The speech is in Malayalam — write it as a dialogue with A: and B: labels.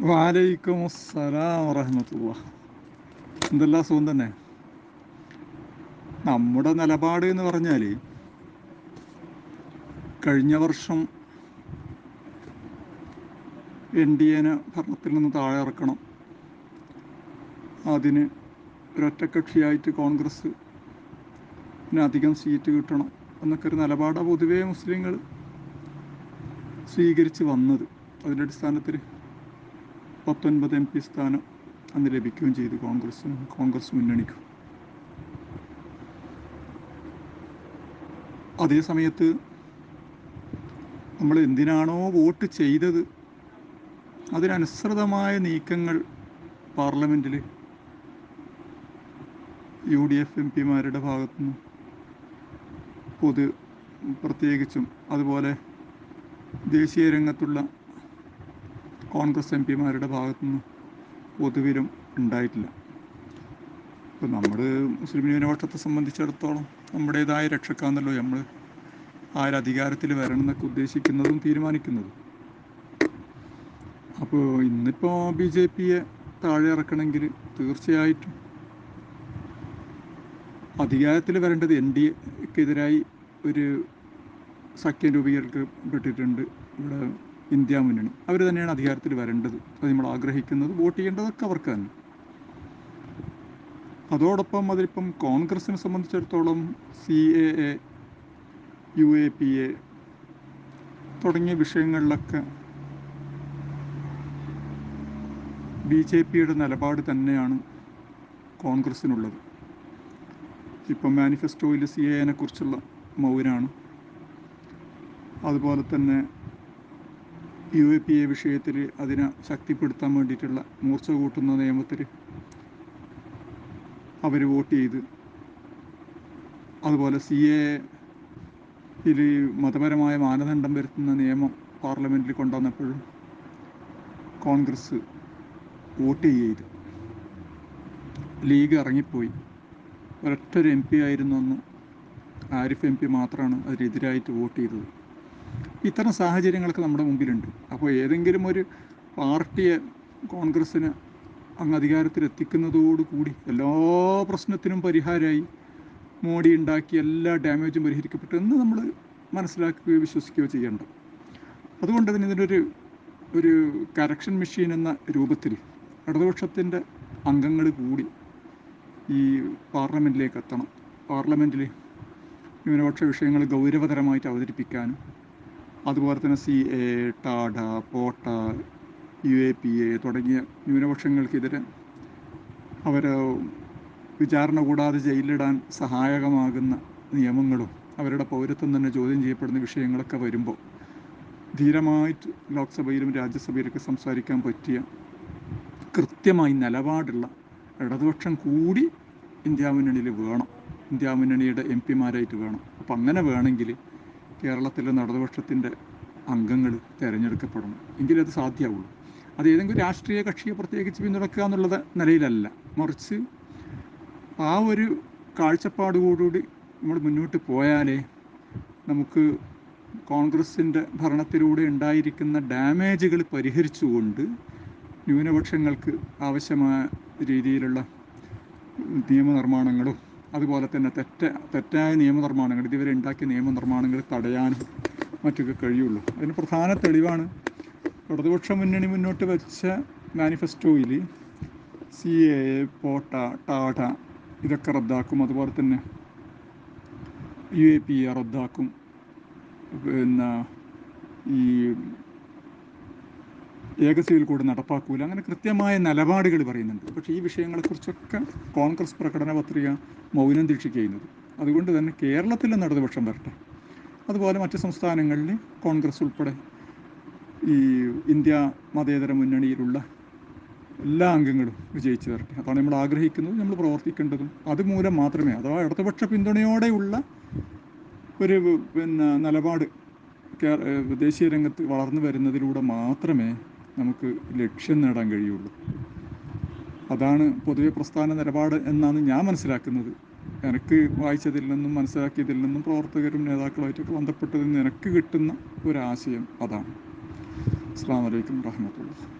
A: വാലൈക്കും അസ്സലാം വറഹമത്തുള്ള എന്തെല്ലാം സുഖം തന്നെ? നമ്മുടെ നിലപാട് എന്ന് പറഞ്ഞാൽ കഴിഞ്ഞ വർഷം എൻ ഡി എനെ ഭരണത്തിൽ നിന്ന് താഴെ ഇറക്കണം. അതിന് ഒരൊറ്റക്കക്ഷിയായിട്ട് കോൺഗ്രസ് അധികം സീറ്റ് കിട്ടണം എന്നൊക്കെ ഒരു നിലപാടാണ് പൊതുവേ മുസ്ലിങ്ങൾ സ്വീകരിച്ച് വന്നത്. അതിന്റെ അടിസ്ഥാനത്തിൽ പത്തൊൻപത് എം പി സ്ഥാനം അന്ന് ലഭിക്കുകയും ചെയ്തു കോൺഗ്രസിനും കോൺഗ്രസ് മുന്നണിക്കും. അതേ സമയത്ത് നമ്മൾ എന്തിനാണോ വോട്ട് ചെയ്തത് അതിനനുസൃതമായ നീക്കങ്ങൾ പാർലമെന്റിൽ യു ഡി എഫ് എം പിമാരുടെ ഭാഗത്തുനിന്നും പൊതു പ്രത്യേകിച്ചും അതുപോലെ ദേശീയ രംഗത്തുള്ള കോൺഗ്രസ് എം പിമാരുടെ ഭാഗത്തുനിന്ന് പൊതുവിലും ഉണ്ടായിട്ടില്ല. ഇപ്പം നമ്മൾ മുസ്ലിം ന്യൂനപക്ഷത്തെ സംബന്ധിച്ചിടത്തോളം നമ്മുടേതായ രക്ഷക്കാന്നല്ലോ നമ്മൾ ആരധികാരത്തിൽ വരണം എന്നൊക്കെ ഉദ്ദേശിക്കുന്നതും തീരുമാനിക്കുന്നതും. അപ്പോൾ ഇന്നിപ്പോൾ ബി ജെ പിയെ താഴെ ഇറക്കണമെങ്കിൽ തീർച്ചയായിട്ടും അധികാരത്തിൽ വരേണ്ടത് എൻ ഡി എക്കെതിരായി ഒരു സഖ്യം രൂപീകരിക്കപ്പെട്ടിട്ടുണ്ട്. ഇവിടെ ഇന്ത്യ മുന്നണി. അവർ തന്നെയാണ് അധികാരത്തിൽ വരേണ്ടത്. അത് നമ്മൾ ആഗ്രഹിക്കുന്നത് വോട്ട് ചെയ്യേണ്ടതൊക്കെ അവർക്ക് തന്നെ. അതോടൊപ്പം അതിലിപ്പം കോൺഗ്രസിനെ സംബന്ധിച്ചിടത്തോളം C A A U A P A തുടങ്ങിയ വിഷയങ്ങളിലൊക്കെ ബി ജെ പിയുടെ നിലപാട് തന്നെയാണ് കോൺഗ്രസ്സിനുള്ളത് ഇപ്പം മാനിഫെസ്റ്റോയിൽ സി എനെ കുറിച്ചുള്ള മൗനാണ്. അതുപോലെ തന്നെ യു എ പി എ വിഷയത്തിൽ അതിനെ ശക്തിപ്പെടുത്താൻ വേണ്ടിയിട്ടുള്ള മൂർച്ച കൂട്ടുന്ന നിയമത്തിൽ അവർ വോട്ട് ചെയ്ത്. അതുപോലെ സി എയിൽ മതപരമായ മാനദണ്ഡം വരുത്തുന്ന നിയമം പാർലമെന്റിൽ കൊണ്ടുവന്നപ്പോഴും കോൺഗ്രസ് വോട്ട് ചെയ്ത്. ലീഗ് ഇറങ്ങിപ്പോയി. ഒരൊറ്റൊരു എം പി ആയിരുന്നു അന്ന്. ആരിഫ് എം പി മാത്രമാണ് അതിനെതിരായിട്ട് വോട്ട് ചെയ്തത്. ഇത്തരം സാഹചര്യങ്ങളൊക്കെ നമ്മുടെ മുമ്പിലുണ്ട്. അപ്പോൾ ഏതെങ്കിലും ഒരു പാർട്ടിയെ കോൺഗ്രസ്സിന് അങ്ങ് അധികാരത്തിലെത്തിക്കുന്നതോടുകൂടി എല്ലാ പ്രശ്നത്തിനും പരിഹാരമായി മോഡി ഉണ്ടാക്കിയ എല്ലാ ഡാമേജും പരിഹരിക്കപ്പെട്ടു എന്ന് നമ്മൾ മനസ്സിലാക്കുകയോ വിശ്വസിക്കുകയോ ചെയ്യേണ്ട. അതുകൊണ്ട് തന്നെ ഇതിനൊരു ഒരു കറക്ഷൻ മെഷീൻ എന്ന രൂപത്തിൽ ഇടതുപക്ഷത്തിന്റെ അംഗങ്ങൾ കൂടി ഈ പാർലമെന്റിലേക്ക് എത്തണം. പാർലമെന്റിൽ ന്യൂനപക്ഷ വിഷയങ്ങൾ ഗൗരവതരമായിട്ട് അവതരിപ്പിക്കാനും അതുപോലെ തന്നെ C A TADA POTA U A P A തുടങ്ങിയ ന്യൂനപക്ഷങ്ങൾക്കെതിരെ അവർ വിചാരണ കൂടാതെ ജയിലിലിടാൻ സഹായകമാകുന്ന നിയമങ്ങളും അവരുടെ പൗരത്വം തന്നെ ചോദ്യം ചെയ്യപ്പെടുന്ന വിഷയങ്ങളൊക്കെ വരുമ്പോൾ ധീരമായിട്ട് ലോക്സഭയിലും രാജ്യസഭയിലൊക്കെ സംസാരിക്കാൻ പറ്റിയ കൃത്യമായി നിലപാടുള്ള ഇടതുപക്ഷം കൂടി ഇന്ത്യാ മുന്നണിയിൽ വേണം. ഇന്ത്യാ മുന്നണിയുടെ എം പിമാരായിട്ട് വേണം. അപ്പം അങ്ങനെ വേണമെങ്കിൽ കേരളത്തിലെ ഇടതുപക്ഷത്തിന്റെ അംഗങ്ങൾ തിരഞ്ഞെടുക്കപ്പെടണം എങ്കിലേ അത് സാധ്യമാവുള്ളൂ അത് ഏതെങ്കിലും രാഷ്ട്രീയ കക്ഷിയെ പ്രത്യേകിച്ച് പിന്തുണക്കുക എന്നുള്ളത് നിലയിലല്ല. മറിച്ച് ആ ഒരു കാഴ്ചപ്പാടുകൂടി നമ്മൾ മുന്നോട്ട് പോയാലേ നമുക്ക് കോൺഗ്രസിന്റെ ഭരണത്തിലൂടെ ഉണ്ടായിരിക്കുന്ന ഡാമേജുകൾ പരിഹരിച്ചുകൊണ്ട് ന്യൂനപക്ഷങ്ങൾക്ക് ആവശ്യമായ രീതിയിലുള്ള നിയമനിർമ്മാണങ്ങളും അതുപോലെ തന്നെ തെറ്റ തെറ്റായ നിയമനിർമ്മാണങ്ങൾ ഇതുവരെ ഉണ്ടാക്കിയ നിയമനിർമ്മാണങ്ങൾ തടയാനും മറ്റൊക്കെ കഴിയുള്ളൂ. അതിന് പ്രധാന തെളിവാണ് ഇടതുപക്ഷ മുന്നണി മുന്നോട്ട് വെച്ച മാനിഫെസ്റ്റോയിൽ സി എ പോട്ട ടാട ഇതൊക്കെ റദ്ദാക്കും. അതുപോലെ തന്നെ യു എ പി എ റദ്ദാക്കും. പിന്നെ ഈ ഏക കോഡ് നടപ്പാക്കൂല. അങ്ങനെ കൃത്യമായ നിലപാടുകൾ പറയുന്നുണ്ട്. പക്ഷേ ഈ വിഷയങ്ങളെക്കുറിച്ചൊക്കെ കോൺഗ്രസ് പ്രകടന പത്രിക മൗനം ദീക്ഷിക്കുന്നത്. അതുകൊണ്ട് തന്നെ കേരളത്തിൽ നടതുപക്ഷം വരട്ടെ. അതുപോലെ മറ്റ് സംസ്ഥാനങ്ങളിൽ കോൺഗ്രസ് ഉൾപ്പെടെ ഈ ഇന്ത്യ മതേതര മുന്നണിയിലുള്ള എല്ലാ അംഗങ്ങളും വിജയിച്ചു വരട്ടെ. അതാണ് നമ്മൾ ആഗ്രഹിക്കുന്നത് നമ്മൾ പ്രവർത്തിക്കേണ്ടതും അതുമൂലം മാത്രമേ അഥവാ ഇടതുപക്ഷ പിന്തുണയോടെയുള്ള ഒരു പിന്നെ നിലപാട് ദേശീയ രംഗത്ത് വളർന്നു വരുന്നതിലൂടെ മാത്രമേ നമുക്ക് ലക്ഷ്യം നേടാൻ കഴിയുള്ളൂ. അതാണ് പൊതുവെ പ്രസ്ഥാന നിലപാട് എന്നാണ് ഞാൻ മനസ്സിലാക്കുന്നത്. എനിക്ക് വായിച്ചതിൽ നിന്നും മനസ്സിലാക്കിയതിൽ നിന്നും പ്രവർത്തകരും നേതാക്കളുമായിട്ടൊക്കെ ബന്ധപ്പെട്ടതിൽ നിന്ന് എനിക്ക് കിട്ടുന്ന ഒരാശയം അതാണ്. അസ്സാം വലൈക്കും വാഹമത്തുള്ള